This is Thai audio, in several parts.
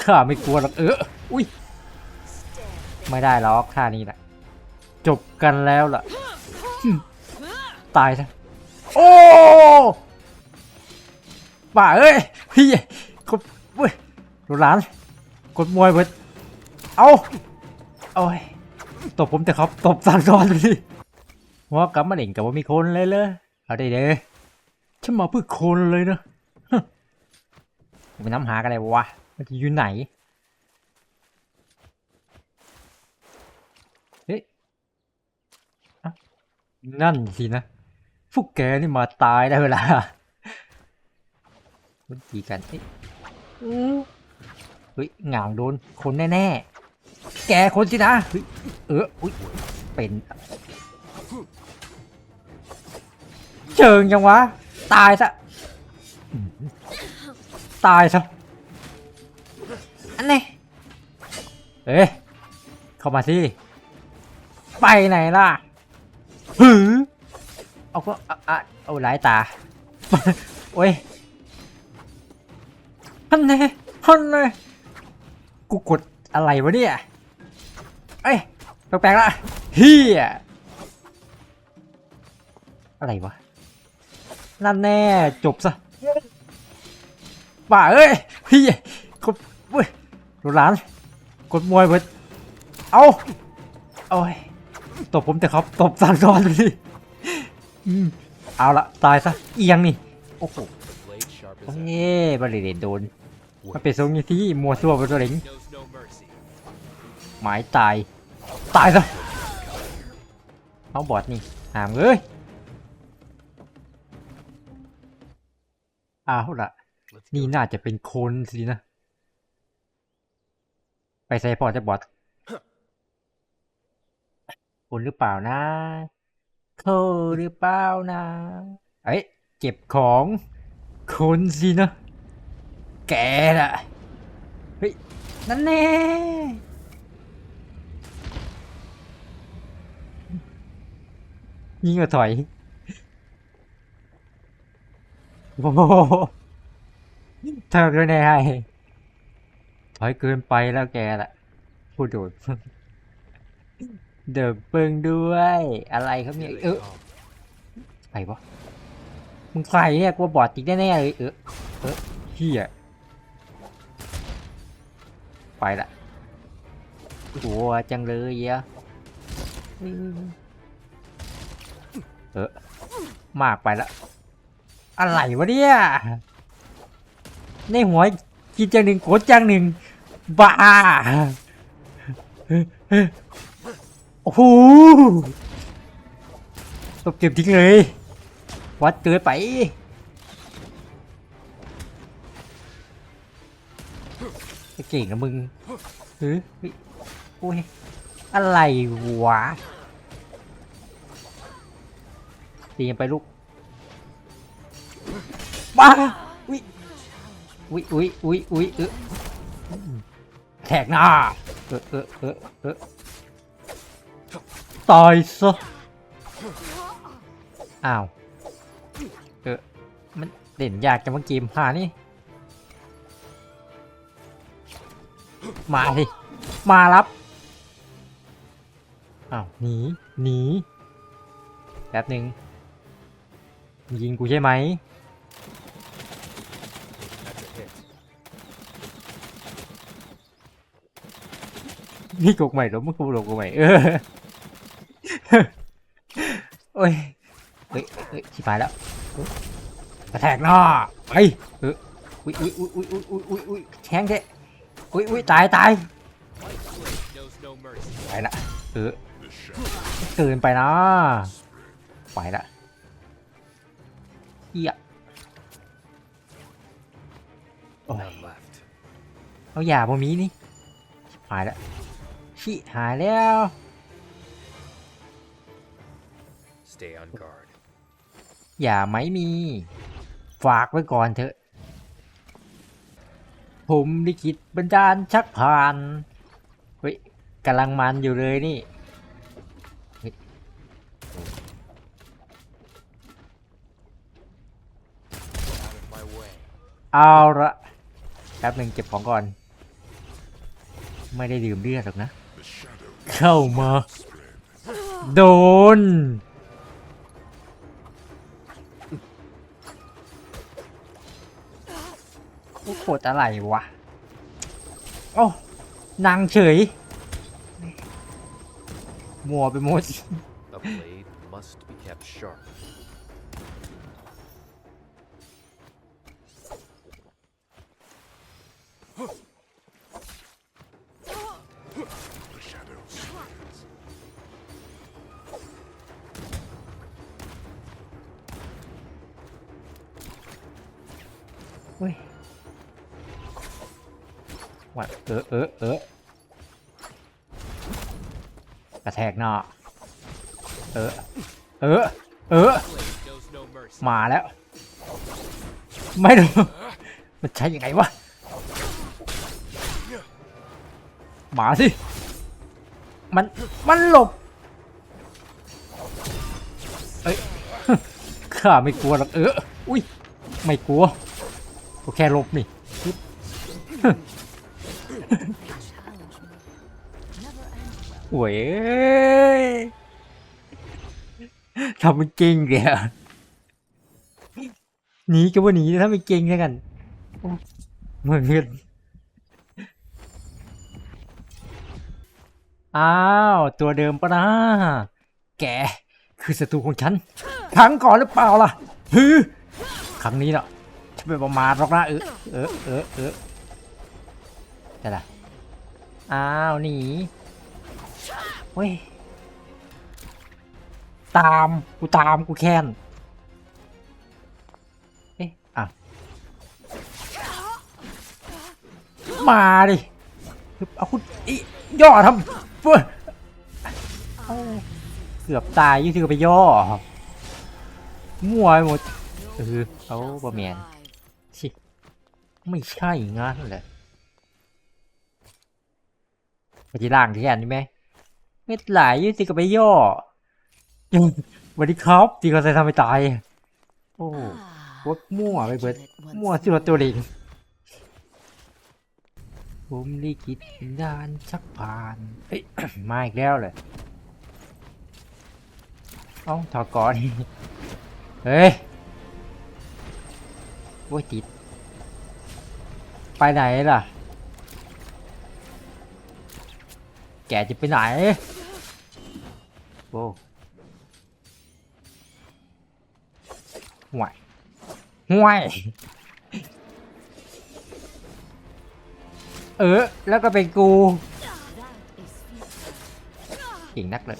ข้าไม่กลัวหรอกเอออุ้ยไม่ได้หรอกท่านี้แหละจบกันแล้วล่ะ ตายซะโอ้บ้าเอ้ยพี่กดเว้ยดูหลานกดมวยเบิดเอาโอ้ยตบผมแต่ครับตบสั่งก่อนเลยดิว่ากับมาเด่งกับว่ามีคนเลยเลยเอาได้เด้ฉันมาเพื่อคนเลยเนะ ไปน้ำหากันเลยวะมันจะอยู่ไหน เฮ้ยเอ้านั่นสินะพวกแกนี่มาตายได้เวลามันจีกันเฮ้ยอู้เฮ้ยหงางโดนคนแน่ๆ แกคนสินะเฮ้ยเอออุ้ยเป็นเชิงยังวะ ตายซะอืม ตายซะอันนี้เอ้ยเข้ามาสิไปไหนล่ะหือเอาก็อะอะเอาหลายตา โอ้ยฮันเน่ฮันเน่กูกดอะไรวะเนี่ยเอ้ยแปลกๆละเฮียอะไรวะนั่นแน่จบซะ บ้าเอ้ยพี่กดเว้ยดูหลาน กดมวยเบิดเอาโอ้ยตบผมแต่ครับตบสั่งก่อนเลยดิเอาละตายซะเอียงนี่โอ้โหโอ้ยบริเดนโดนมันเป็นทรงนี้ที่มัวซัวไปตัวเองหมายตาย ตายซะเอาบอดนี่หามเลยเอาละ นี่น่าจะเป็นคนสินะ ไปใส่พอจะบอดคนหรือเปล่านะโคหรือเปล่านะเอ้ยเก็บของคนสินะ แกน่ะ เฮ้ย นั่นแน่ยิงมาถอย โอ้ เธอก็แน่ให้ถอยเกินไปแล้วแกล่ะ พูดโดดเดิมเปิงด้วย อะไรครับเนี่ยเออ come. ใครวะมึงใครเนี่ยกลัวบอดจริงแน่ๆเลยเออเออเฮียไปละกลัวจังเลยเหี้ยอืมเออมากไปละอะไรวะเนี่ย ในหัวกินจังหนึ่งโกดจังหนึ่งบ้าโอ้โหตบเก็บทิ้งเลย วัดเกินไป เก่งนะมึงเฮ้ยเฮ้ยโอ้ย อะไรวะตีกันไปลูกบ้า อุ้ยอุ้ยอุ้ยอุ้ยเออแทกหน้าเออเออเออเออตายซะอ้าวเออมันเด่นยากจังว่าเกมหานี่มาสิมารับอ้าวหนีหนีแป๊บหนึ่งยิงกูใช่ไหม นี่กกใหม่เหรอมึงกูหลกกใหม่เออโอ้ยเฮ้ยเฮ้ยชิบหายแล้วกระแทกหน้าไปเอออุ้ยอุ้ยอุ้ยอุ้ยอุ้ยอุ้ยอุ้ยแทงเจ๊อุ้ยอุ้ยตายตายไปละเออเกินไปนะไปละเหี้ยโอ้ยเอาอย่าพวกนี้นี่ชิบหายแล้ว ชิหายแล้ว Stay on guard. อย่าไม่มี ฝากไว้ก่อนเถอะ ผมลิขิตบันดาลชักผ่านเฮ้ยกำลังมันอยู่เลยนี่ Out of my way. เอาละแป๊บหนึ่งเก็บของก่อน ไม่ได้ดื่มเลือดหรอกนะ เข้ามา โดน โอ้โหดอะไรวะ โอ้ นางเฉย มัวไปหมด A blade must be kept sharp. เฮ้ยว่าเออเออเออกระแทกหน้าเออ เออ เออ มาแล้ว ไม่รู้มันใช้ยังไงวะ มาสิ มัน มันหลบ เอ้ยข้าไม่กลัวหรอกเออ อุ้ย ไม่กลัว ก็แค่ลบนี่ โอ้ยทำมันเก่งเดียวหนีก็ว่าหนีถ้าไม่เก่งแล้วกันเหมือนกันอ้าว ตัวเดิมปะนะ แก คือศัตรูของฉันครั้งก่อนหรือเปล่าล่ะฮือครั้งนี้เนาะ ไม่ประมาทหรอกนะเออเออเออเออแต่ละอ้าวหนีเฮ้ยตามกูตามกูแค้นเอ๊ะอะมาดิเอาคุณอีย่อทำเฟ้ยเอ้าเกือบตายยี่สิก็ไปย่อมั่วไปหมดเออเอาบะเมียน ไม่ใช่งั้นแหละไปที่ล่างที่แอนนี่ไหมเม็ดหลายยี่สิกับไปย่อวัสดีครับที่เขาใส่ทำไปตาย โอ้วดมั่วไปเบิดมั่วสิวตัวเองผมลิขิตวิญญาณชักผ่านเอ้ยมาอีกแล้วเลยเอ้าถอดก่อนเฮ้ยโว้ยติด ไปไหนล่ะ แกจะไปไหนโอ้ห่วยห่วย เออ แล้วก็เป็นกูเก่งนักเลย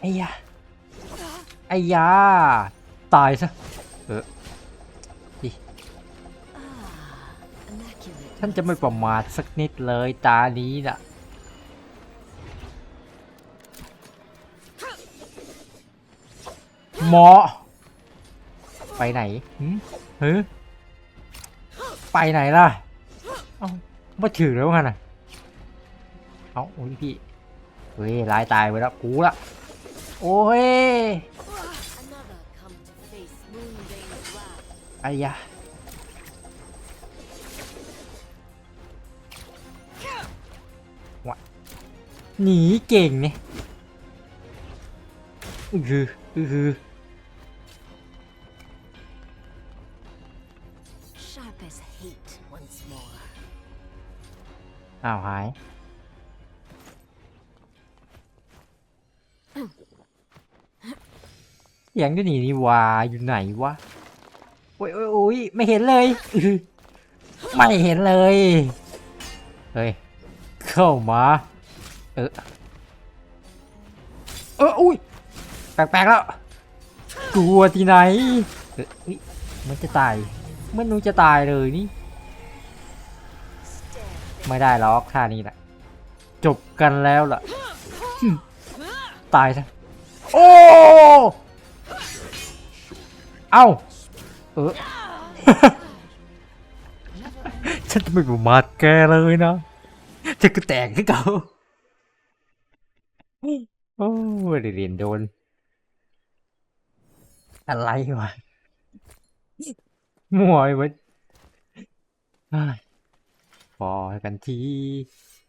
ไอ้ยาไอ้ยาตายซะ เออ ฉันจะไม่ประมาทสักนิดเลยตานี้น่ะหมอ ไปไหนหืมหือไปไหนล่ะ เอ้ามาถึงแล้วไงน่ะเอ้าโอ้ยพี่ เฮ้ยลายตายไปแล้วกูละ โอ้ย Another come to face Moonbane's wrath. ไอ้ยะ หนีเก่งเนี่ยอือฮืออือฮือ Sharp as hate once more. อ้าวหายเสียงอยู่นี่นี่วาอยู่ไหนวะ โอ้ยโอ้ยโอ้ยไม่เห็นเลยอื้อไม่เห็นเลย เฮ้ย เข้ามา เออ เออ อุ้ย แปลกๆแล้ว กลัวที่ไหน เออเฮ้ยมันจะตาย มันนูจะตายเลยนี่ ไม่ได้หรอกท่านี้แหละ จบกันแล้วล่ะ ตายซะ โอ้ เอ้า เออ ฉันจะไม่ประมาทแกเลยนะจะก็แตกให้เขา โอ้ได้เรียนโดน อะไรวะมั่วไปหมดพอกันที